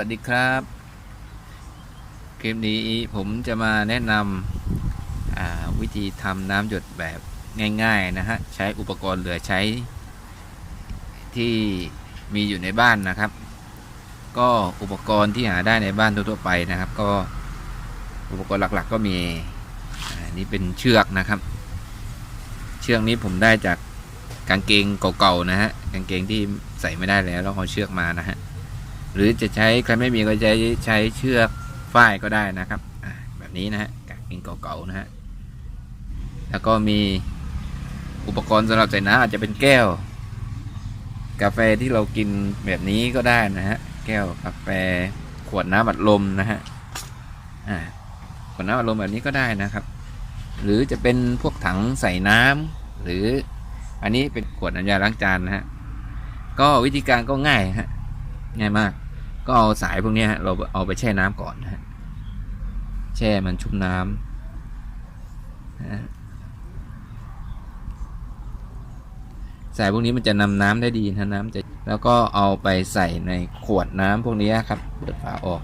สวัสดีครับ คลิปนี้ผมจะมาแนะนำวิธีทำน้ำหยดแบบง่ายๆนะฮะ ใช้อุปกรณ์เหลือใช้ที่มีอยู่ในบ้านนะครับ ก็อุปกรณ์ที่หาได้ในบ้านทั่วๆไปนะครับ ก็อุปกรณ์หลักๆ ก็มีอันนี้เป็นเชือกนะครับ เชือกนี้ผมได้จากกางเกงเก่าๆนะฮะ กางเกงที่ใส่ไม่ได้แล้วแล้วเอาเชือกมานะฮะ หรือจะใช้ใครไม่มีก็ใช้ใช้เชือกฝ้ายก็ได้นะครับแบบนี้นะฮะกางเกงเก่าๆนะฮะแล้วก็มีอุปกรณ์สำหรับใส่น้ำอาจจะเป็นแก้ว กาแฟที่เรากินแบบนี้ก็ได้นะฮะแก้วกาแฟขวดน้ำอัดลมนะฮะขวดน้ำอัดลมแบบนี้ก็ได้นะครับ หรือจะเป็นพวกถังใส่น้ำหรืออันนี้เป็นขวดน้ำยาล้างจานนะฮะก็วิธีการก็ง่ายฮะ ง่ายมาก ก็เอาสายพวกนี้ฮะเราเอาไปแช่น้ำก่อนนะฮะแช่มันชุ่มน้ำนะสายพวกนี้มันจะนำน้ำได้ดีนะน้ำจะแล้วก็เอาไปใส่ในขวดน้ำพวกนี้ครับเปิดฝาออก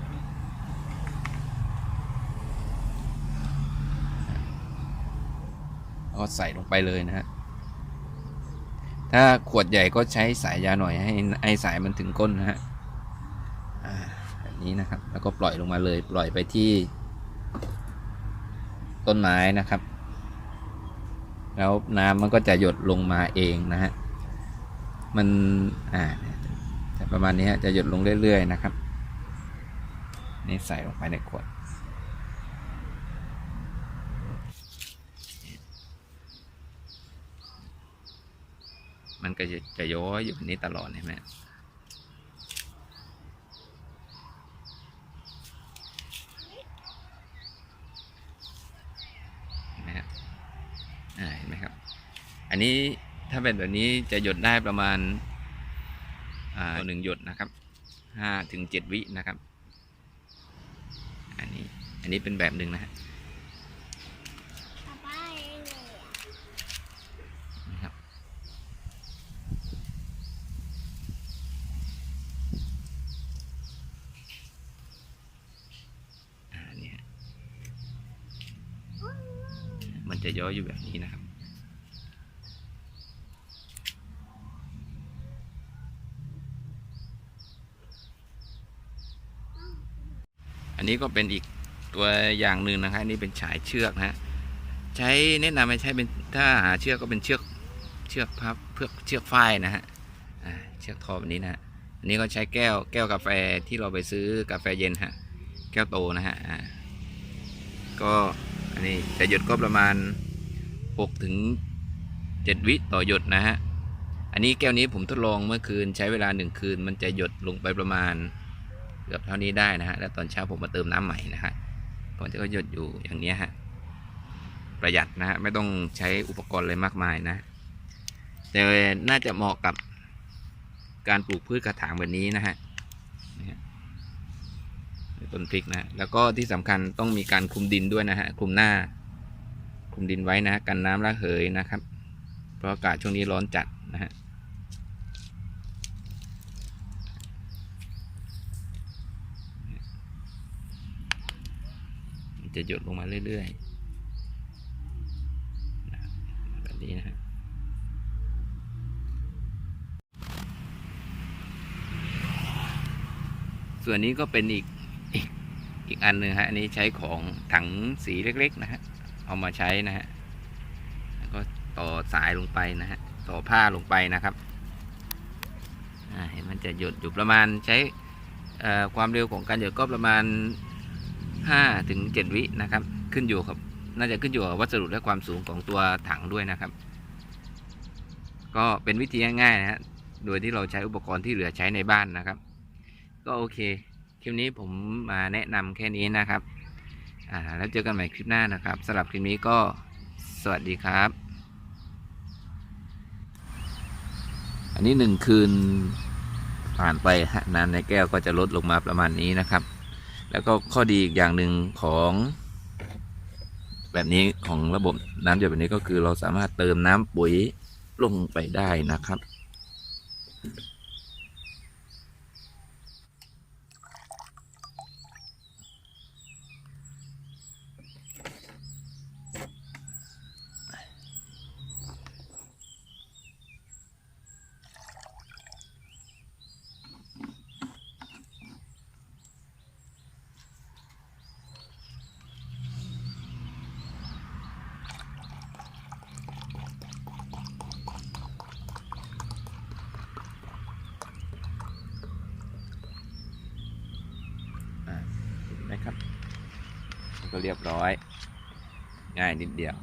ก็ใส่ลงไปเลยนะฮะถ้าขวดใหญ่ก็ใช้สายยาหน่อยให้ไอสายมันถึงก้นนะฮะ แบบนี้นะครับ แล้วก็ปล่อยลงมาเลย ปล่อยไปที่ ต้นไม้นะครับ แล้วน้ำมันก็จะหยดลงมาเองนะฮะ มันอ่าจะประมาณนี้ฮะ จะหยดลงเรื่อย ๆ นะครับ นี่ใส่ลงไปในขวดมันก็จะจะย้อยอยู่แบบนี้ตลอดเห็นไหม เห็นไหมครับอ่า เห็นไหมครับ อันนี้ถ้าเป็นแบบนี้จะหยดได้ประมาณหนึ่งหยดนะครับห้าถึงเจ็ดวินะครับ อันนี้อันนี้เป็นแบบหนึ่งนะฮะ ป๊าป้าเองเลยอะ นะครับ อ่าเนี่ย มัน จะย้อยอยู่แบบนี้นะครับ อันนี้ก็เป็นอีกตัวอย่างหนึ่งนะครับนนี้เป็นฉายเชือกนะฮะใช้แนะนำให้ใช้เป็นถ้าหาเชือกก็เป็นเชือกเชือกพับเพื่อเชือกฝ้ายนะฮะเชือกทอแบบนี้นะฮะอันนี้ก็ใช้แก้วแก้วกาแฟที่เราไปซื้อกาแฟเย็นฮะแก้วโตนะฮะก็ นนี้จะหยดก็ประมาณ6ถึง7วิต่อหยดนะฮะ อันนี้แก้วนี้ผมทดลองเมื่อคืนใช้เวลาหนึ่งคืน มันจะหยดลงไปประมาณเกือบเท่านี้ได้นะฮะ แล้วตอนเช้าผมมาเติมน้ำใหม่นะฮะผมจะก็หยดอยู่อย่างนี้ฮะ ประหยัดนะฮะ ไม่ต้องใช้อุปกรณ์อะไรมากมายนะ แต่น่าจะเหมาะกับการปลูกพืชกระถางแบบนี้นะฮะ ต้นพริกนะแล้วก็ที่สำคัญต้องมีการคลุมดินด้วยนะฮะคลุมหน้าคลุมดินไว้นะกันน้ำระเหยนะครับ เพราะอากาศช่วงนี้ร้อนจัดนะฮะจะหยดลงมาเรื่อยๆแบบนี้นะฮะส่วนนี้ก็เป็นอีก อีกอันหนึ่งฮะอันนี้ใช้ของถังสีเล็กๆนะฮะเอามาใช้นะฮะแล้วก็ต่อสายลงไปนะฮะต่อผ้าลงไปนะครับเห็นมันจะหยดอยู่ประมาณใช้ความเร็วของการหยดก็ประมาณ5ถึง7วินะครับ ขึ้นอยู่กับน่าจะขึ้นอยู่กับวัสดุและความสูงของตัวถังด้วยนะครับ ก็เป็นวิธีง่ายๆนะฮะโดยที่เราใช้อุปกรณ์ที่เหลือใช้ในบ้านนะครับ ก็โอเค คลิปนี้ผมมาแนะนำแค่นี้นะครับอ่าแล้วเจอกันใหม่คลิปหน้านะครับสำหรับคลิปนี้ก็สวัสดีครับ อันนี้หนึ่งคืนผ่านไปฮะน้ำในแก้วก็จะลดลงมาประมาณนี้นะครับ แล้วก็ข้อดีอีกอย่างหนึ่งของ แบบนี้ของระบบน้ำหยดแบบนี้ก็คือเราสามารถเติมน้ำปุ๋ยลงไปได้นะครับ นะครับ ก็เรียบร้อย ง่ายนิดเดียว